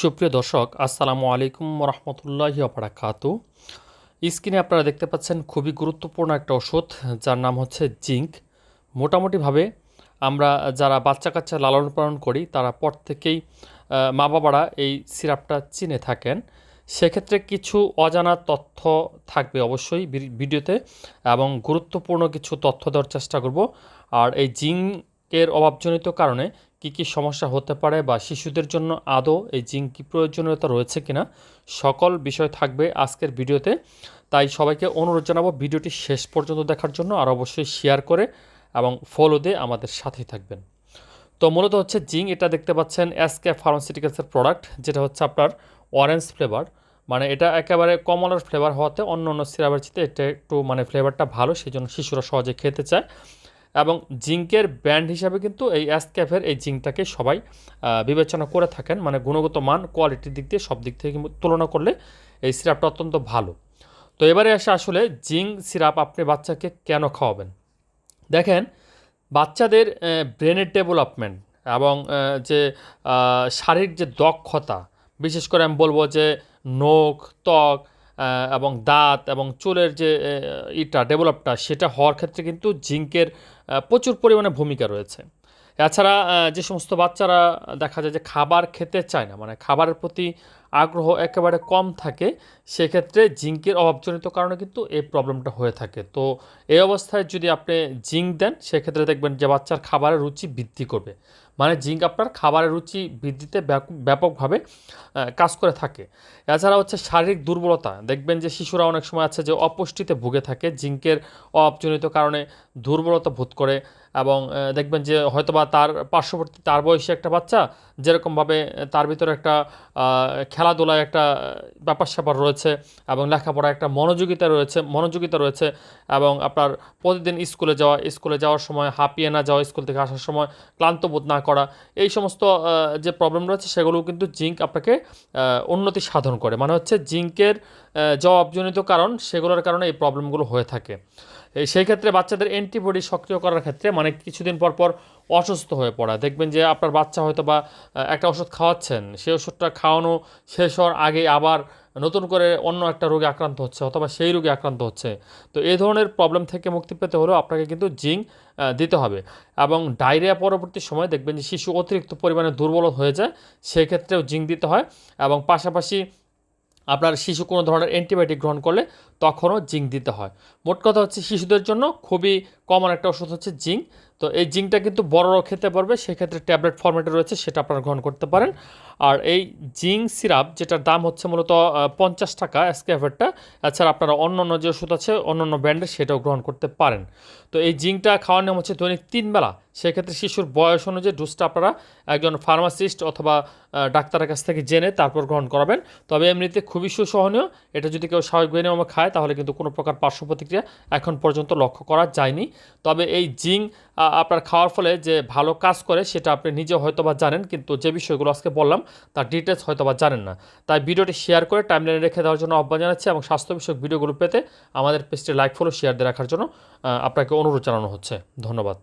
সুপ্রিয় দর্শক, আসসালামু আলাইকুম রহমতুল্লাহি অপরাকাতু স্ক্রিনে আপনারা দেখতে পাচ্ছেন খুবই গুরুত্বপূর্ণ একটা ওষুধ, যার নাম হচ্ছে জিঙ্ক। মোটামুটিভাবে আমরা যারা বাচ্চা কাচ্চা লালন পালন করি, তারা পর থেকেই মা বাবারা এই সিরাপটা চিনে থাকেন। সেক্ষেত্রে কিছু অজানা তথ্য থাকবে অবশ্যই ভিডিওতে, এবং গুরুত্বপূর্ণ কিছু তথ্য দেওয়ার চেষ্টা করব। আর এই জিঙ্কের অভাবজনিত কারণে কি কি সমস্যা হতে পারে বা শিশুদের জন্য আদৌ এই জিঙ্ক কি প্রয়োজনীয়তা রয়েছে কিনা সকল বিষয় থাকবে আজকের ভিডিওতে। তাই সবাইকে অনুরোধ জানাব ভিডিওটি শেষ পর্যন্ত দেখার জন্য আর অবশ্যই শেয়ার করে এবং ফলো দিয়ে আমাদের সাথেই থাকবেন। তো মূলত হচ্ছে জিঙ্ক, এটা দেখতে পাচ্ছেন এসকে ফার্মাসিউটিক্যালসের প্রোডাক্ট যেটা হচ্ছে আপনার অরেঞ্জ ফ্লেভার মানে এটা একেবারে কমলার ফ্লেভার হওয়াতে অন্য অন্য সিরাপের চেয়ে এটা একটু মানে ফ্লেভারটা ভালো সেই জন্য শিশুরা সহজে খেতে চায়। এবং জিঙ্কের ব্র্যান্ড হিসাবে কিন্তু এই অ্যাসক্যাফের এই জিঙ্কটাকে সবাই বিবেচনা করে থাকেন। মানে গুণগত মান কোয়ালিটির দিক দিয়ে সব দিক থেকে তুলনা করলে এই সিরাপটা অত্যন্ত ভালো। তো এবারে আসে আসলে জিঙ্ক সিরাপ আপনি বাচ্চাকে কেন খাওয়াবেন? দেখেন, বাচ্চাদের ব্রেনের ডেভেলপমেন্ট এবং যে শারীরিক যে দক্ষতা, বিশেষ করে আমি বলব যে নখ, ত্বক এবং দাঁত এবং চুলের যে ইটা ডেভেলপটা, সেটা হওয়ার ক্ষেত্রে কিন্তু জিঙ্কের প্রচুর পরিমাণে ভূমিকা রয়েছে। এছাড়া যে সমস্ত বাচ্চারা দেখা যায় যে খাবার খেতে চায় না মানে খাবারের প্রতি আগ্রহ একেবারে কম থাকে, সেক্ষেত্রে জিঙ্কের অভাবজনিত কারণে কিন্তু এই প্রবলেমটা হয়ে থাকে। তো এই অবস্থায় যদি আপনি জিঙ্ক দেন, সেক্ষেত্রে দেখবেন যে বাচ্চার খাবারের রুচি বৃদ্ধি করবে। মানে জিঙ্ক আপনার খাবারের রুচি বৃদ্ধিতে ব্যাপ- ব্যাপকভাবে কাজ করে থাকে। এছাড়া হচ্ছে শারীরিক দুর্বলতা। দেখবেন যে শিশুরা অনেক সময় আছে যে অপুষ্টিতে ভুগে থাকে, জিঙ্কের অভাবজনিত কারণে দুর্বলতা বোধ করে এবং দেখবেন যে হয়তোবা তার পার্শ্ববর্তী, তার বয়সী একটা বাচ্চা যেরকমভাবে তার ভিতরে একটা খেলাধুলায় একটা ব্যাপার স্যাপার রয়েছে এবং লেখাপড়া একটা মনোযোগিতা রয়েছে মনোযোগিতা রয়েছে এবং আপনার প্রতিদিন স্কুলে যাওয়া, স্কুলে যাওয়ার সময়, হাঁপিয়ে না যাওয়া, স্কুল থেকে আসার সময়, ক্লান্ত বোধ না করা, এই সমস্ত যে প্রবলেম রয়েছে সেগুলো কিন্তু জিঙ্ক আপনাকে উন্নতি সাধন করে। মানে হচ্ছে জিঙ্কের জবাবজনিত কারণ সেগুলোর কারণে এই প্রবলেমগুলো হয়ে থাকে। সেই ক্ষেত্রে বাচ্চাদের অ্যান্টিবডি সক্রিয় করার ক্ষেত্রে মানে কিছুদিন পর পর অসুস্থ হয়ে পড়া। দেখবেন যে আপনার বাচ্চা হয়তো বা একটা ওষুধ খাওয়াচ্ছেন সেই ওষুধটা খাওয়ানো শেষ হওয়ার আগে আবার নতুন করে অন্য একটা রোগে আক্রান্ত হচ্ছে অথবা সেই রোগে আক্রান্ত হচ্ছে। তো এই ধরনের প্রবলেম থেকে মুক্তি পেতে হলেও আপনাকে কিন্তু জিঙ্ক দিতে হবে এবং ডায়রিয়া পরবর্তী সময় দেখবেন যে শিশু অতিরিক্ত পরিমাণে দুর্বল হয়ে যায়, সেক্ষেত্রেও জিঙ্ক দিতে হয় এবং পাশাপাশি আপনার শিশু কোনো ধরনের অ্যান্টিবায়োটিক গ্রহণ করলে তখনও জিঙ্ক দিতে হয়। মোট কথা হচ্ছে শিশুদের জন্য খুবই কমন একটা ওষুধ হচ্ছে জিঙ্ক। তো এই জিঙ্কটা কিন্তু বড়রাও খেতে পারবে, সেক্ষেত্রে ট্যাবলেট ফর্মেটে রয়েছে, সেটা আপনারা গ্রহণ করতে পারেন। আর এই জিঙ্ক সিরাপ, যেটার দাম হচ্ছে মূলত পঞ্চাশ টাকা স্ক্যাফেটটা এছাড়া আপনারা অন্য অন্য যে ওষুধ আছে, অন্য অন্য ব্র্যান্ডের সেটাও গ্রহণ করতে পারেন। তো এই জিঙ্কটা খাওয়ার নিয়ম হচ্ছে দৈনিক তিন বেলা। সেক্ষেত্রে শিশুর বয়স অনুযায়ী ডোজটা আপনারা একজন ফার্মাসিস্ট অথবা ডাক্তারের কাছ থেকে জেনে তারপর গ্রহণ করাবেন। তবে এমনিতে খুবই সুসহনীয়। এটা যদি কেউ স্বাভাবিক নিয়মে খায়, তাহলে কিন্তু কোনো প্রকার পার্শ্ব প্রতিক্রিয়া এখন পর্যন্ত লক্ষ্য করা যায়নি। তবে এই জিঙ্ক আপনার খাওয়ার ফলে যে ভালো কাজ করে, সেটা আপনি নিজে হয়তোবা জানেন। কিন্তু যে বিষয়গুলো আজকে বললাম তার ডিটেলস হয়তো বা জানেন না। তাই ভিডিওটি শেয়ার করে টাইমলাইনে রেখে দেওয়ার জন্য আহ্বান জানাচ্ছি এবং স্বাস্থ্য বিষয়ক ভিডিওগুলো পেতে আমাদের পেজটি লাইক ফলো শেয়ার দিয়ে রাখার জন্য আপনাকে অনুরোধ জানানো হচ্ছে। ধন্যবাদ।